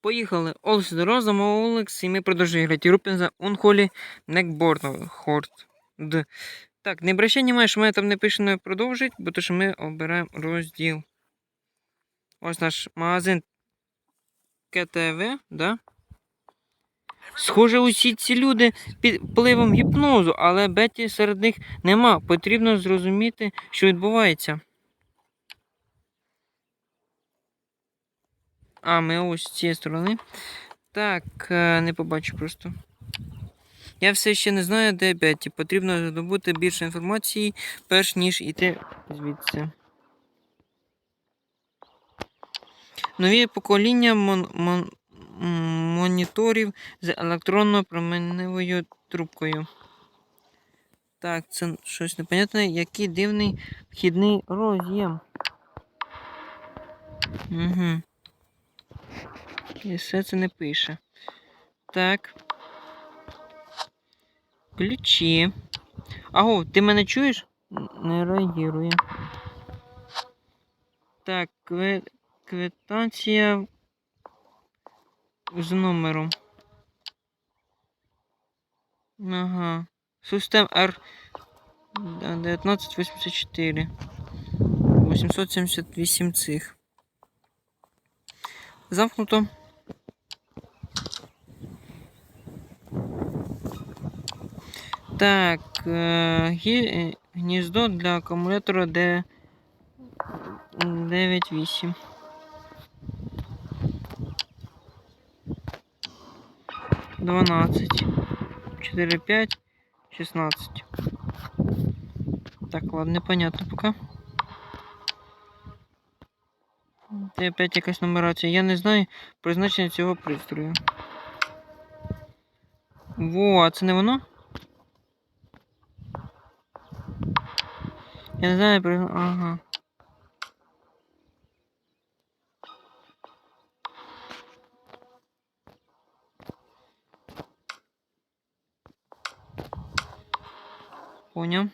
Поїхали. Олексій Дорога, замовив Олекс, і ми продовжуємо грати Рупін за Унхолі Некборн Хорт. Д. Так, не обращай внимание, що мене там не пише продовжить, бо то що ми обираємо розділ. Ось наш магазин КТВ, да? Схоже, усі ці люди під впливом гіпнозу, але Беті серед них нема. Потрібно зрозуміти, що відбувається. А, ми ось з цієї сторони. Так, е, не побачу просто. Я все ще не знаю, де Бетті. Потрібно здобути більше інформації, перш ніж іти звідси. Нові покоління мон- мон- моніторів з електронно-променевою трубкою. Так, це щось непонятне. Який дивний вхідний роз'єм. Угу. І все це не пише. Так. Ключі. Аго, ти мене чуєш? Не реагує. Так, квитанція з номером. Ага. Систем R 1984. 878 цих. Замкнуто. Так, е, е, гніздо для акумулятора D 98. Дванадцать. Чотири, п'ять, шістнадцять. Так, ладно, непонятно пока. Це опять якась нумерація. Я не знаю призначення цього пристрою. Во, а це не воно? Я не знаю, при... ага. Поняв.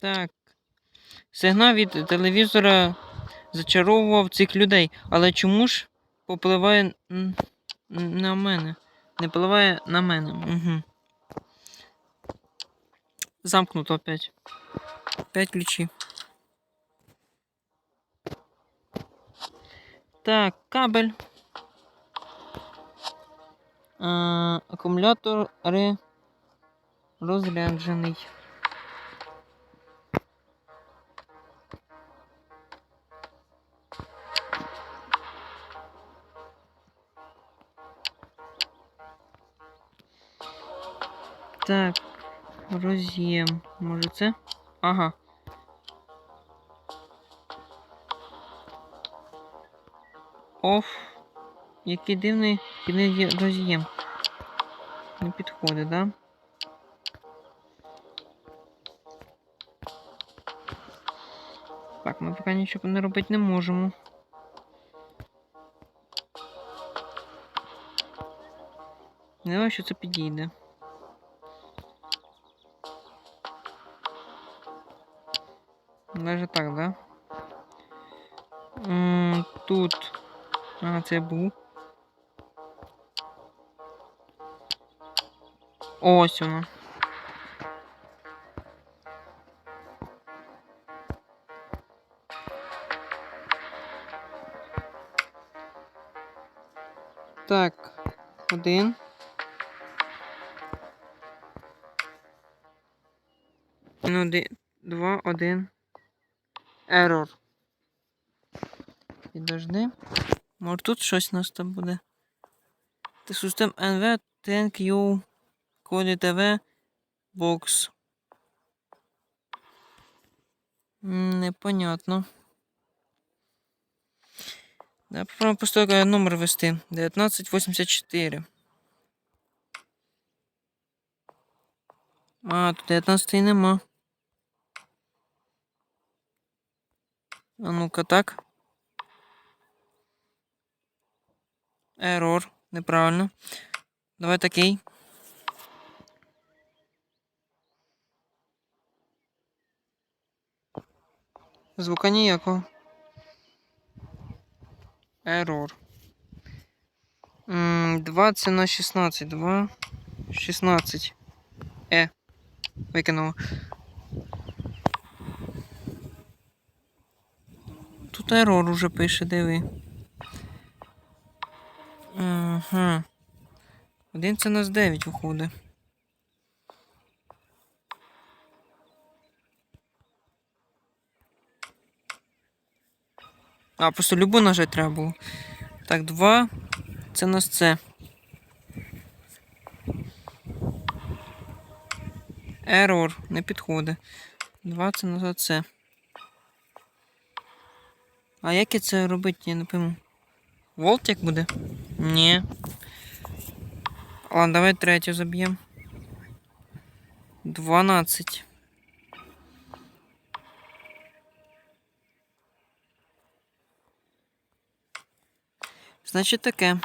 Так. Сигнал від телевізора зачаровував цих людей, але чому ж попливає на мене? Не впливає на мене. Угу. Замкнуто опять. П'ять ключів. Так, кабель. А, акумулятор ре... розряджений. Роз'єм. Може це? Ага. Оф. Який дивний роз'єм. Не підходить, да? Так, ми поки нічого не робити не можемо. Не знаю, що це підійде. Даже так, да? М, Тут. А, це був. Ось воно. Так, один. Ну, один, два, один. Error. Підожди. Може тут щось у нас там буде. Систем NV, Thank you, Коді ТВ, Box. Непонятно. Да, попробуємо просто е, номер ввести. 1984. А, тут 19 нема. А ну-ка так. Ерор. Неправильно. Давай такий. Звука ніякого. Error. М, 20 на 16. 2. 16. Е. Викинуло. Тут ерор уже пише, диви. Ага. Один це нас 9 виходить. А, просто любу нажати треба було. Так, 2. Це нас це. Error. Не підходить. 2 це нас це. А як я це робити, я не пойму. Волт як буде? Ні. Ладно, давай третю заб'ємо. 12. Значить таке.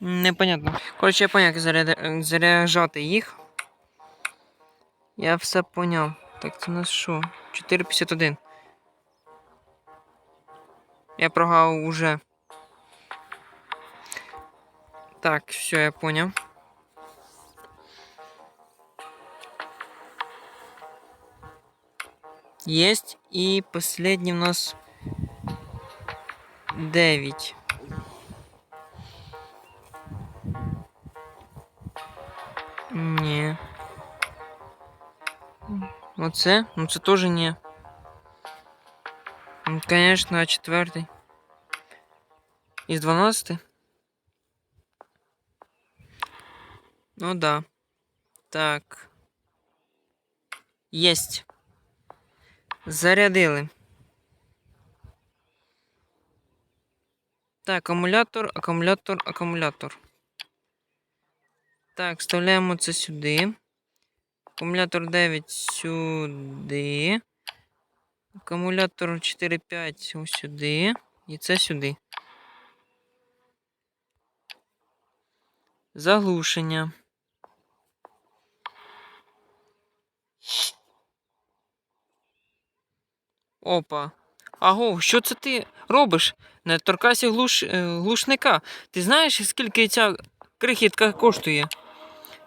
Непонятно. Коротше, я поняв, як заряджати їх. Я все поняв. Так, це у нас що? 4,51. Я прогав уже. Так, все, я понял. Есть. И последний у нас 9. Не. Оце? Ну це теж ні. Ну, Конечно, а четвертий. Із 12? Ну да. Так. Єсть. Зарядили. Так, акумулятор, акумулятор, акумулятор. Так, вставляємо це сюди. Акумулятор 9 сюди. Акумулятор 4,5 ось сюди. І це сюди. Заглушення. Опа. Аго, що це ти робиш? Не торкайся глуш... е, глушника. Ти знаєш, скільки ця крихітка коштує?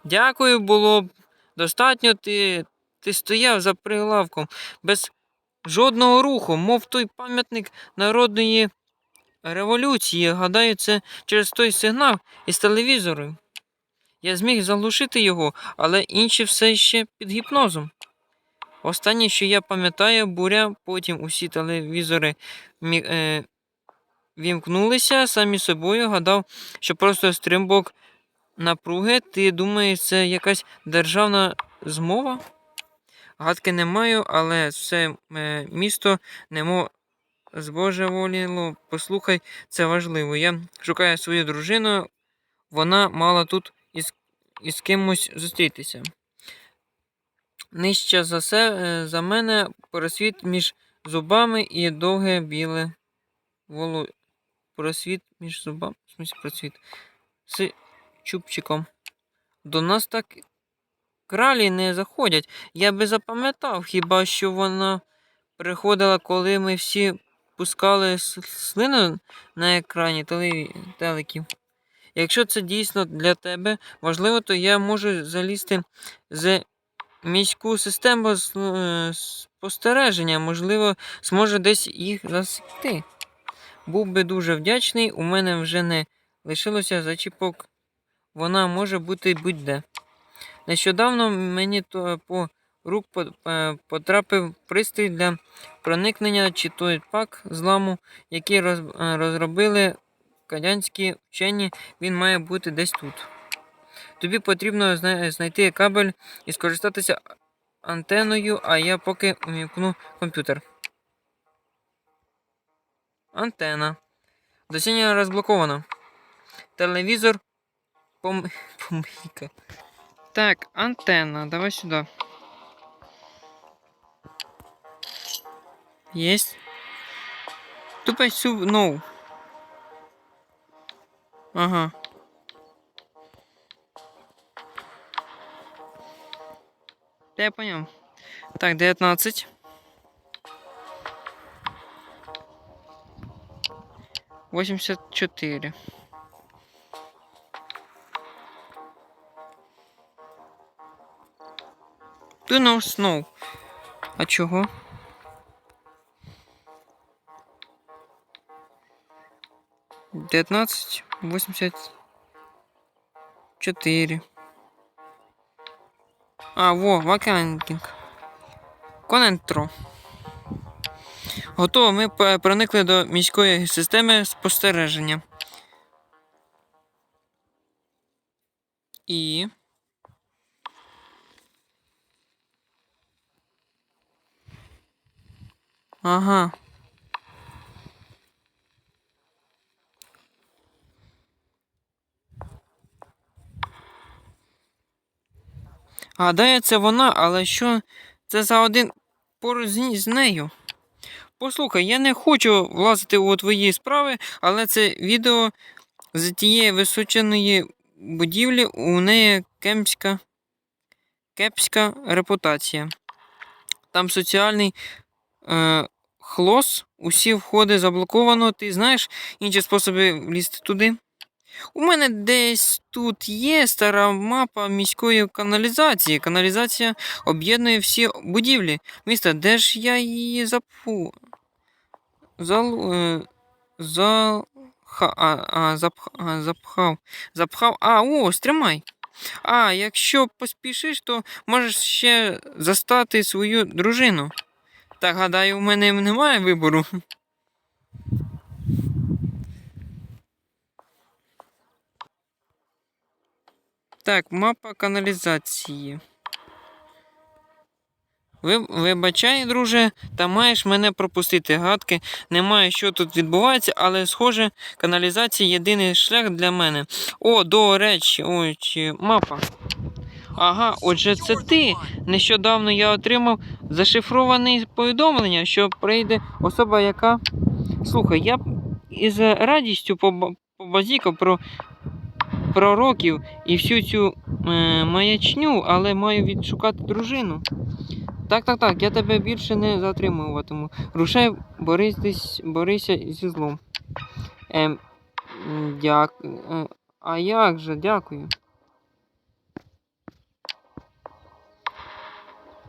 Дякую, було б достатньо. Ти, ти стояв за прилавком без жодного руху, мов той пам'ятник народної революції. Гадаю, це через той сигнал із телевізору. Я зміг заглушити його, але інші все ще під гіпнозом. Останнє, що я пам'ятаю, буря, потім усі телевізори мі- е, вімкнулися самі собою. Гадав, що просто стримбок напруги. Ти думаєш, це якась державна змова? Гадки не маю, але все е, місто немо збожеволіло. Послухай, це важливо. Я шукаю свою дружину, вона мала тут із, із кимось зустрітися. Нижче за, се, е, за мене просвіт між зубами і довге біле воло... Просвіт між зубами. В просвіт. Чубчиком. До нас так кралі не заходять. Я би запам'ятав, хіба що вона приходила, коли ми всі пускали слину на екрані телеків. Якщо це дійсно для тебе важливо, то я можу залізти з міську систему е, спостереження, можливо, зможе десь їх засікти. Був би дуже вдячний, у мене вже не лишилося зачіпок. Вона може бути будь-де. Нещодавно мені то по рук е, потрапив пристрій для проникнення чи той пак зламу, який е, розробили кадянські вчені, він має бути десь тут. Тобі потрібно знайти кабель і скористатися антеною, а я поки увімкну комп'ютер. Антена. Досіння розблоковано. Телевізор. Пом... Помийка. Так, антенна. Давай сюди. Есть. Тупо сю... No. Ага. Да я понял. Так, 19. Восемьдесят чотири. Ти know snow. А чого? Дев'ятнадцять, восемьдесят чотири. А, во, ваканкінг. Конентро. Готово, ми проникли до міської системи спостереження. І. Ага. Гадаю, це вона, але що це за один поруч з нею? Послухай, я не хочу влазити у твої справи, але це відео з тієї височеної будівлі у неї кемська, кепська репутація. Там соціальний е, хлос, усі входи заблоковано. Ти знаєш інші способи влізти туди? У мене десь тут є стара мапа міської каналізації. Каналізація об'єднує всі будівлі міста. Де ж я її запху? Зал. Е, зал. Ха, а, а, запх, а, запхав. Запхав. А, ось, тримай. А, якщо поспішиш, то можеш ще застати свою дружину. Так, гадаю, у мене немає вибору. Так, мапа каналізації. Ви, вибачай, друже, та маєш мене пропустити. Гадки немає, що тут відбувається, але, схоже, каналізація єдиний шлях для мене. О, до речі, ой, чи мапа. Ага, отже, це ти. Нещодавно я отримав зашифроване повідомлення, що прийде особа, яка. Слухай, я із радістю побазікав про пророків і всю цю е, маячню, але маю відшукати дружину. Так, так, так, я тебе більше не затримуватиму. Рушай, борись, борися зі злом. Ем, м, дяк... е, А як же, дякую.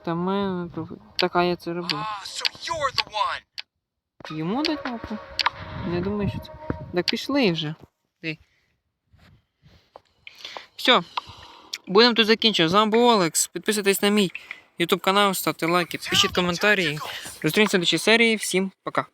Та мене... така я це робив. Ah. Йому дать лапу? Не думаю, що це. Так пішли вже. Ти. Все. Будемо тут закінчувати. З вами був Олекс. Підписуйтесь на мій YouTube канал, ставте лайки, пишіть коментарі. Зустрінемося до серії. Всім пока.